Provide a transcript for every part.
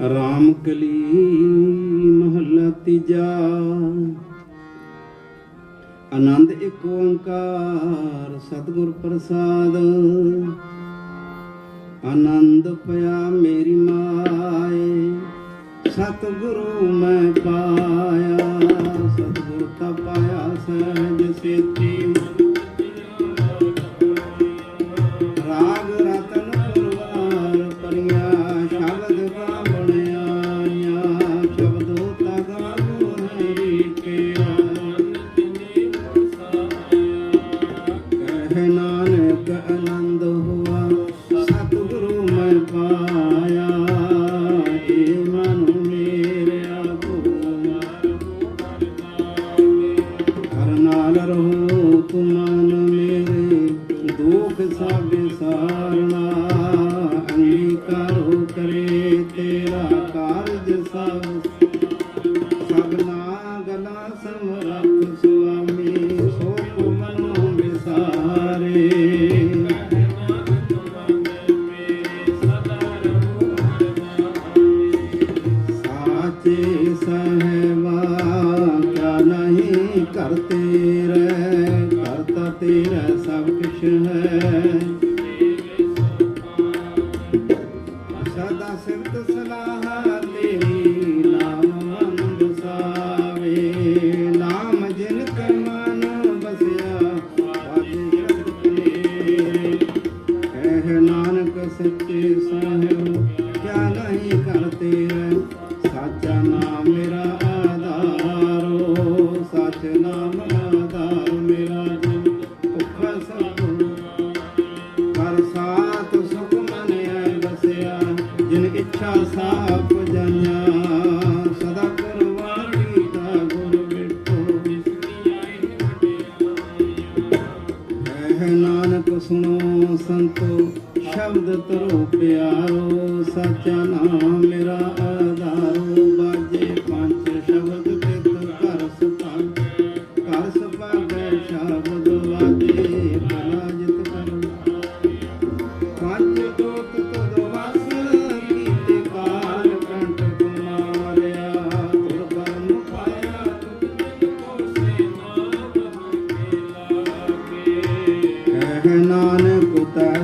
ਰਾਮ ਕਲੀ ਮਹੱਲਾ ਤੀਜਾ। ਆਨੰਦ ਇੱਕ ਓੰਕਾਰ, ਸਤਿਗੁਰ ਪ੍ਰਸਾਦ। ਆਨੰਦ ਪਿਆ ਮੇਰੀ ਮਾਏ, ਸਤਿਗੁਰੂ ਮੈਂ ਪਾਇਆ। ਨਾਲ ਰਹੋ ਤੁਮਨ ਮੇਰੇ, ਦੁਖ ਸਭ ਸਾਰਣਾ ਅੰਗੀਕਾਰੋ ਕਰੇ ਤੇਰਾ ਕਾਰਜ ਸਭ। ਸਭਨਾ ਗਲਾ ਸਮਰੱਥ ਸੁਆਮੀ ਸੋ ਕੋ ਮਨੋ ਵਿਸਾਰੇ। ਸਾਚੇ ਸਭ ਹੈ ਸਦਾ ਸਿਫਤ ਸਲਾਹ ਤੇਰੀ ਨਾਮ ਮਨ ਸਾਵੇ ਨਾਮ ਜਿਨ ਕੈ ਮਨ ਬਸਿਆ ਵਾਜੇ ਸ਼ਬਦ ਤੇਰੇ ਕਹਿ ਨਾਨਕ ਸੱਚੇ ਸਾਹਿਬ ਜਿਨ ਸਾਪ ਜਾਣਿਆ ਸਦਾ ਕੁਰਬਾਨ ਦਾ ਗੁਰ ਬਿਟੋ ਕਹਿ ਨਾਨਕ ਸੁਣੋ ਸੰਤੋ, ਸ਼ਬਦ ਤਰੋ ਪਿਆਰੋ, ਸਾਚਾ ਨਾਮ ਮੇਰਾ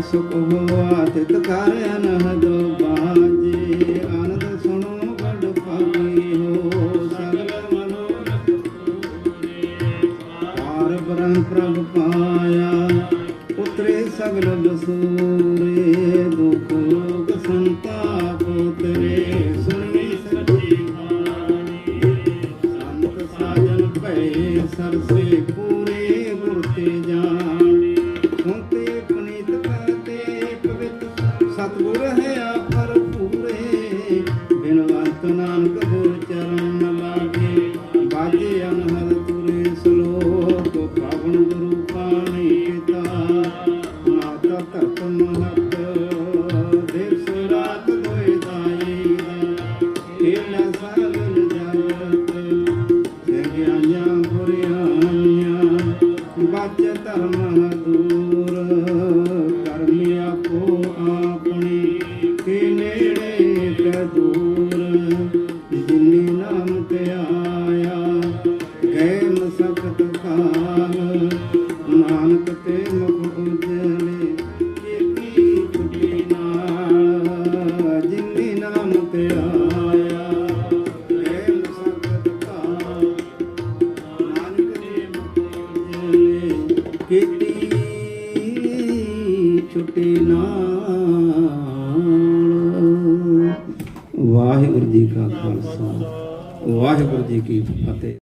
ਸੁਖ ਹੋਆ ਤਿਤ ਕਰ ਅਨਹਦ ਬਾਜੇ। ਆਨੰਦ ਸੁਣੋ ਬੜ ਭਾਗੀ ਹੋ, ਸਗਲ ਮਨੋਰਥ ਪਾਰ ਬ੍ਰਹਮ ਪ੍ਰਭ ਪਾਇਆ। ਉਤਰੇ ਸਗਲ ਬਸੂਰੇ ਨਾਨਕ ਗੁਰ ਚਰਨ ਲਾਗੇ, ਬਾਜੇ ਅਨਹਦ ਤੁਰੇ ਸਲੋਕ, ਪਾਵਨ ਗੁਰੂ ਪਾਣੀ ਪਿਤਾ। ਮਾਤਾ ਧਰਤ ਮਹਤ, ਦਿਵਸ ਰਾਤ ਦੋਇ ਦਾਈ ਖੇਲਾ ਸਗਲ ਜਗਤ ਸਗਿਆਈਆਂ ਬੁਰਿਆਈਆਂ ਬਚ ਧਰਮ ਦੂਰ ਕਰਮੀ ਆਪੋ। ਆਪਣੀ ਗਏ ਕਾਲ ਨਾਨਕ ਤੇ ਮੁਖ ਉਜਲੇ ਕੀਤੀ ਟੁੱਟੀ ਨਾਲ ਜਿਨੀ ਨਾਮ ਤੇ ਆਇਆ ਗਏ ਮਸਕਤ ਕਾਲ ਨਾਨਕ ਦੇ ਮੁਖੇ ਕੀਤੀ ਛੁੱਟੀ ਨਾਲ ਵਾਹਿਗੁਰੂ ਜੀ ਕਾ ਖਾਲਸਾ। ਵਾਹਿਗੁਰੂ ਜੀ ਕੀ ਫਤਿਹ।